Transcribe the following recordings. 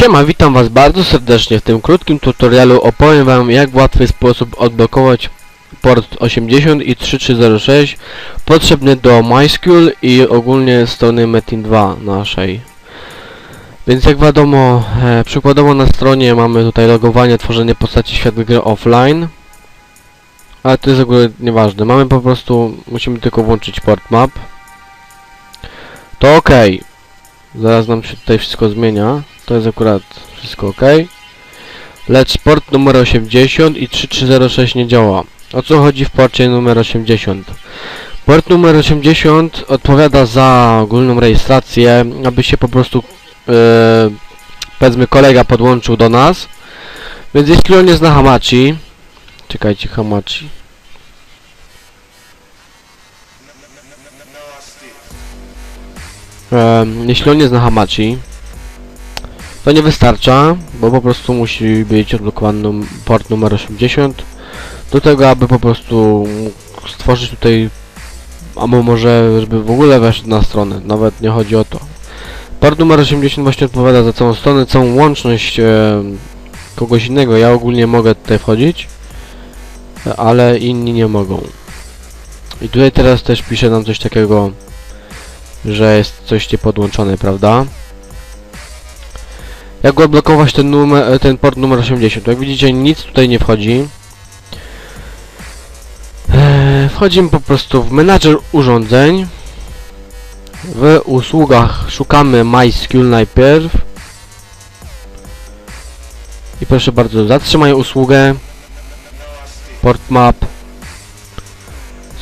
Siema, witam was bardzo serdecznie. W tym krótkim tutorialu opowiem wam jak w łatwy sposób odblokować port 80 i 3306 potrzebny do MySQL i ogólnie strony Metin 2 naszej. Więc jak wiadomo, e, przykładowo na stronie mamy tutaj logowanie, tworzenie postaci świat gry offline. Ale to jest ogólnie nieważne. Mamy po prostu, musimy tylko włączyć port map. To ok. Zaraz nam się tutaj wszystko zmienia. To jest akurat wszystko ok. Lecz port numer 80 i 3306 nie działa. O co chodzi w porcie numer 80? Port numer 80 odpowiada za ogólną rejestrację, aby się po prostu e, powiedzmy kolega podłączył do nas. Więc jeśli on nie zna Hamachi, czekajcie Hamachi. Em, jeśli on nie zna Hamachi, to nie wystarcza, bo po prostu musi być odblokowany num port numer 80 do tego, aby po prostu stworzyć tutaj albo może, żeby w ogóle weszł na stronę, nawet nie chodzi o to. Port numer 80 właśnie odpowiada za całą stronę, całą łączność e, kogoś innego. Ja ogólnie mogę tutaj wchodzić, ale inni nie mogą. I tutaj teraz też pisze nam coś takiego, że jest coś niepodłączone, prawda? Jak odblokować ten numer, ten port numer 80? Jak widzicie nic tutaj nie wchodzi. Eee, wchodzimy po prostu w menadżer urządzeń. W usługach szukamy MySQL najpierw. I proszę bardzo, zatrzymaj usługę. Port map.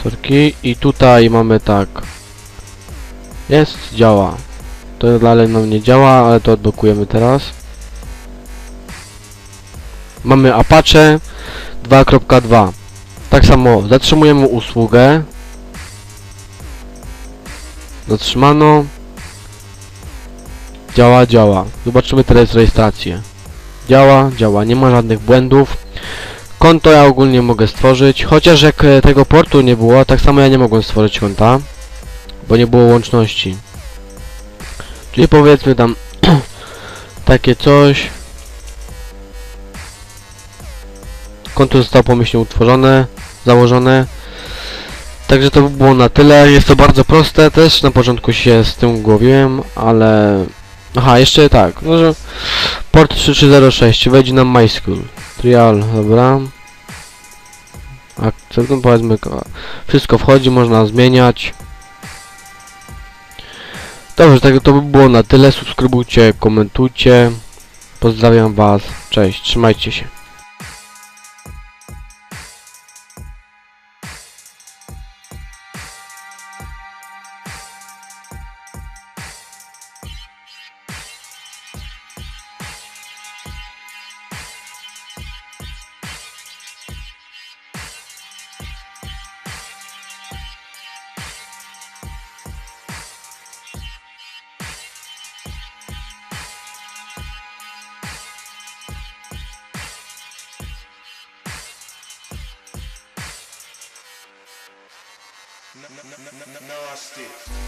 Sorki. I tutaj mamy tak. Jest, działa. To dalej nam nie działa, ale to odblokujemy teraz. Mamy Apache 2.2. Tak samo zatrzymujemy usługę. Zatrzymano. Działa, działa. Zobaczymy teraz rejestrację. Działa, działa. Nie ma żadnych błędów. Konto ja ogólnie mogę stworzyć. Chociaż jak tego portu nie było, tak samo ja nie mogłem stworzyć konta. Bo nie było łączności. Czyli powiedzmy tam takie coś. Konto zostało pomyślnie utworzone, założone. Także to by było na tyle. Jest to bardzo proste też. Na początku się z tym głowiłem, ale... Aha, jeszcze tak, no że port 3306 wejdzie nam MySQL. Trial, dobra. Akceptuj, powiedzmy, ko- wszystko wchodzi, można zmieniać. Dobrze, tak to by było na tyle. Subskrybujcie, komentujcie. Pozdrawiam Was. Cześć, trzymajcie się. Nasty.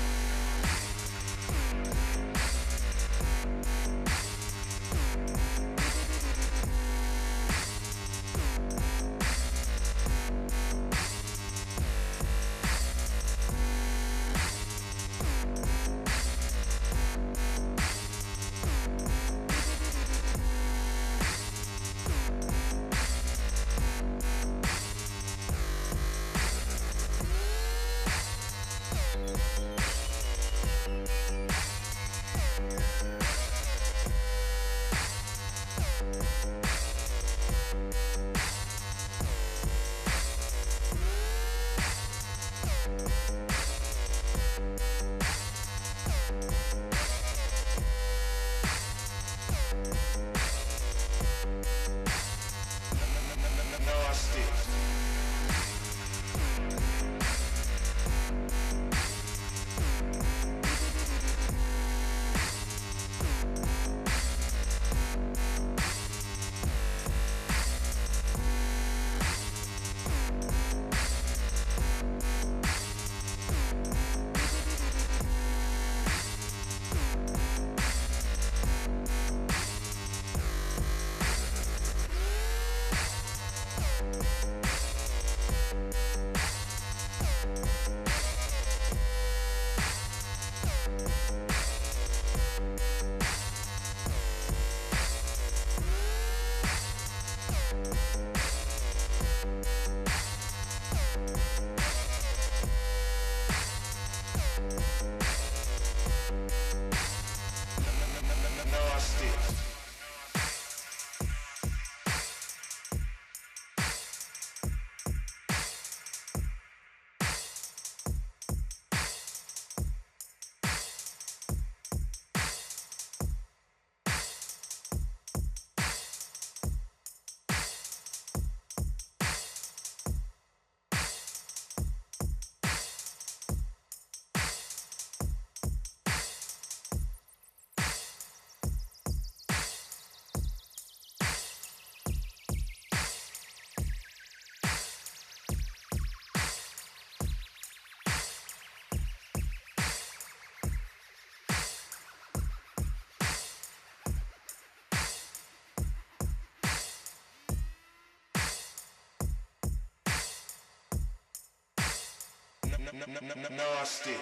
Nasty.